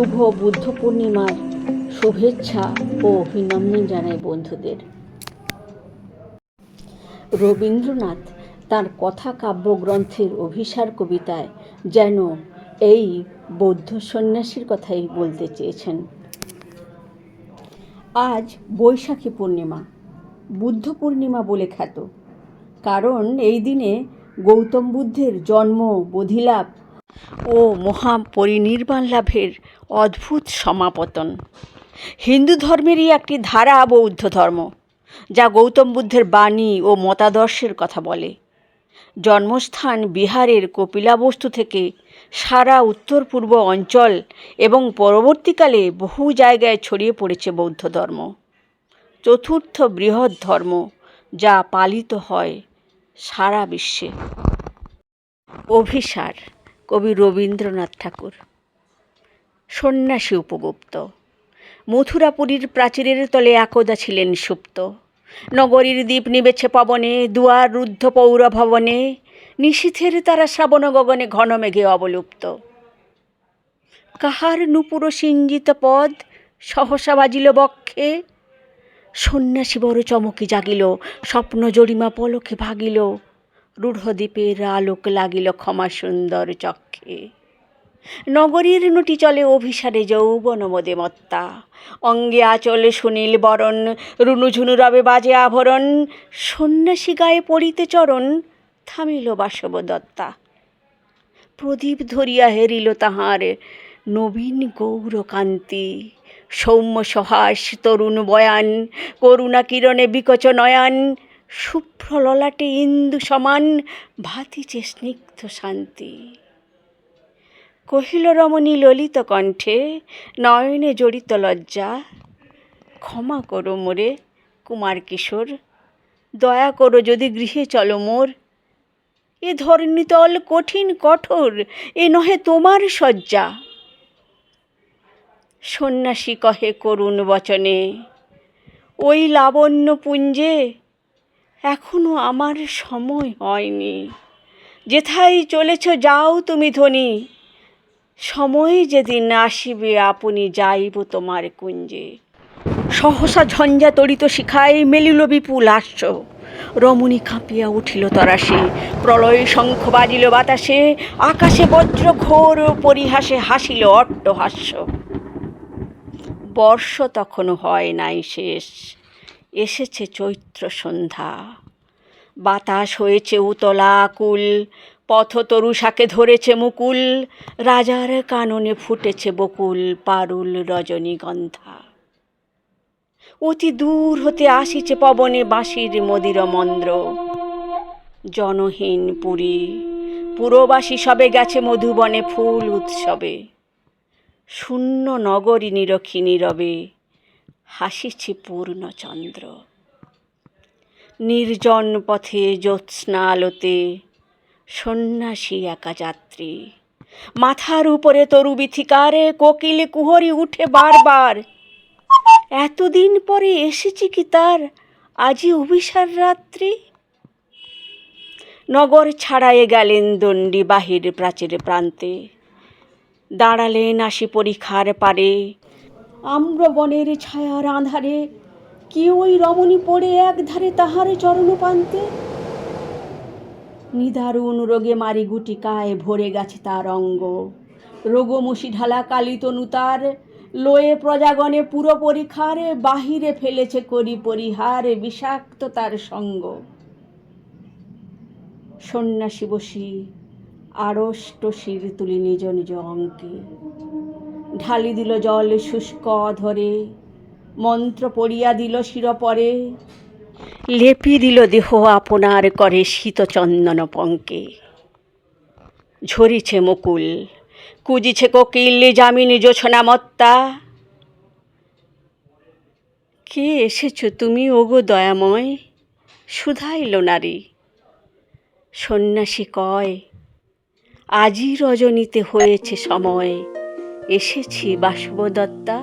শুভ বুদ্ধ পূর্ণিমার শুভেচ্ছা ও অভিনন্দন জানাই বন্ধুদের। রবীন্দ্রনাথ তার কথা কাব্যগ্রন্থের অভিসার কবিতায় যেন এই বৌদ্ধ সন্ন্যাসীর কথাই বলতে চেয়েছেন। আজ বৈশাখী পূর্ণিমা, বুদ্ধ পূর্ণিমা বলে খ্যাত। কারণ এই দিনে গৌতম বুদ্ধের জন্ম, বোধিলাভ ও মহাপরিনির্বাণ লাভের অদ্ভুত সমাপতন। হিন্দু ধর্মেরই একটি ধারা বৌদ্ধ ধর্ম, যা গৌতম বুদ্ধের বাণী ও মতাদর্শের কথা বলে। জন্মস্থান বিহারের কপিলাবস্তু থেকে সারা উত্তর পূর্ব অঞ্চল এবং পরবর্তীকালে বহু জায়গায় ছড়িয়ে পড়েছে বৌদ্ধ ধর্ম। চতুর্থ বৃহৎ ধর্ম, যা পালিত হয় সারা বিশ্বে। অভিসার কবি রবীন্দ্রনাথ ঠাকুর। সন্ন্যাসী উপগুপ্ত। মথুরাপুরীর প্রাচীরের তলে একদা ছিলেন সুপ্ত। নগরীর দ্বীপ নিবেছে পবনে, দুয়ার রুদ্ধ পৌর ভবনে নিশীথের তারা শ্রাবণ গগনে ঘন মেঘে অবলুপ্ত। কাহার নুপুর সিঞ্জিত পদ সহসা বাজিল বক্ষে? সন্ন্যাসী বড় চমকি জাগিল, স্বপ্ন জরিমা পলকে ভাগিল। রূঢ়দ্বীপের আলোক লাগিল ক্ষমা সুন্দর চক্ষে। নগরীর নটি চলে অভিসারে যৌবন মদে মত্তা অঙ্গে আচল সুনীল বরণ, রুনুঝুনু রবে বাজে আভরণ, সন্ন্যাসী গায়ে পড়িতে চরণ, থামিল বাসব দত্তা প্রদীপ ধরিয়া হেরিল তাহার নবীন গৌরকান্তি। সৌম্য সহাস তরুণ বয়ান, করুণা কিরণে বিকচ নয়ান শুভ্র ললাটে ইন্দু সমান ভাতিছে স্নিগ্ধ শান্তি। কহিল রমণী ললিত কণ্ঠে, নয়নে জড়িত লজ্জা, ক্ষমা করো মোরে কুমার কিশোর, দয়া করো যদি গৃহে চলো মোর। এ ধরণীতল কঠিন কঠোর, এ নহে তোমার শয্যা। সন্ন্যাসী কহে করুণ বচনে, ওই লাবণ্য পুঞ্জে এখনও আমার সময় হয়নি। যেথায় চলেছ যাও তুমি ধনী। সময় যেদিন আসিবে আপনি যাইব তোমার কুঞ্জে। সহসা ঝঞ্ঝা তড়িত শিখায় মেলিল বিপুল হাস্য। রমণী কাঁপিয়া উঠিল তরাসে প্রলয় শঙ্খ বাজিল বাতাসে। আকাশে বজ্র ঘোর পরিহাসে হাসিল অট্টহাস্য। বর্ষ তখনও হয় নাই শেষ। এসেছে চৈত্র সন্ধ্যা। বাতাস হয়েছে উতলা আকুল পথতরু শাকে ধরেছে মুকুল, রাজার কাননে ফুটেছে বকুল, পারুল রজনীগন্ধা। অতি দূর হতে আসিছে পবনে বাঁশির মদির মন্দ্র জনহীন পুরী, পুরবাসী সবে গেছে মধুবনে ফুল উৎসবে। শূন্য নগরী নিরক্ষী নীরবে হাসিছে পূর্ণচন্দ্র নির্জন পথে জ্যোৎস্না আলোতে সন্ন্যাসী একা যাত্রী মাথার উপরে তরু বিথিকারে কোকিল কুহরি উঠে বারবার। এতদিন পরে এসেছি কি তার আজই অভিসার রাত্রি? নগর ছাড়ায়ে গেলেন দণ্ডী বাহির প্রাচীর প্রান্তে। দাঁড়ালেন আসি পরীক্ষার পারে। আম্র বনের ছায়ার আঁধারে কি ওই রমণী পড়ে এক ধারে তাহার চরণ পান্তে নিদারুণ রোগে মারি গুটিকায় ভরে গেছে তার অঙ্গ। রোগমুষি ঢালা কালিতনু তার, লয়ে প্রজাগণে পুরো পরীক্ষারে বাহিরে ফেলেছে করি পরিহার, বিষাক্ত তার সঙ্গ। সন্ন্যাসী বসি আড়ষ্ট শির তুলি নিজ নিজ অঙ্কে। ঢালি দিল জল শুষ্ক ধরে মন্ত্র পড়িয়া দিল শিরপরে লেপি দিল দেহ আপনার করে শীতচন্দন পঙ্কে। ঝরিছে মুকুল, কুজিছে কোকিল যামিনী জোছনা মত্তা কে এসেছ তুমি, ওগো দয়াময়? শুধাইল নারী। সন্ন্যাসী কয় আজই রজনীতে হয়েছে সময়। এসেছি বাসবদত্তা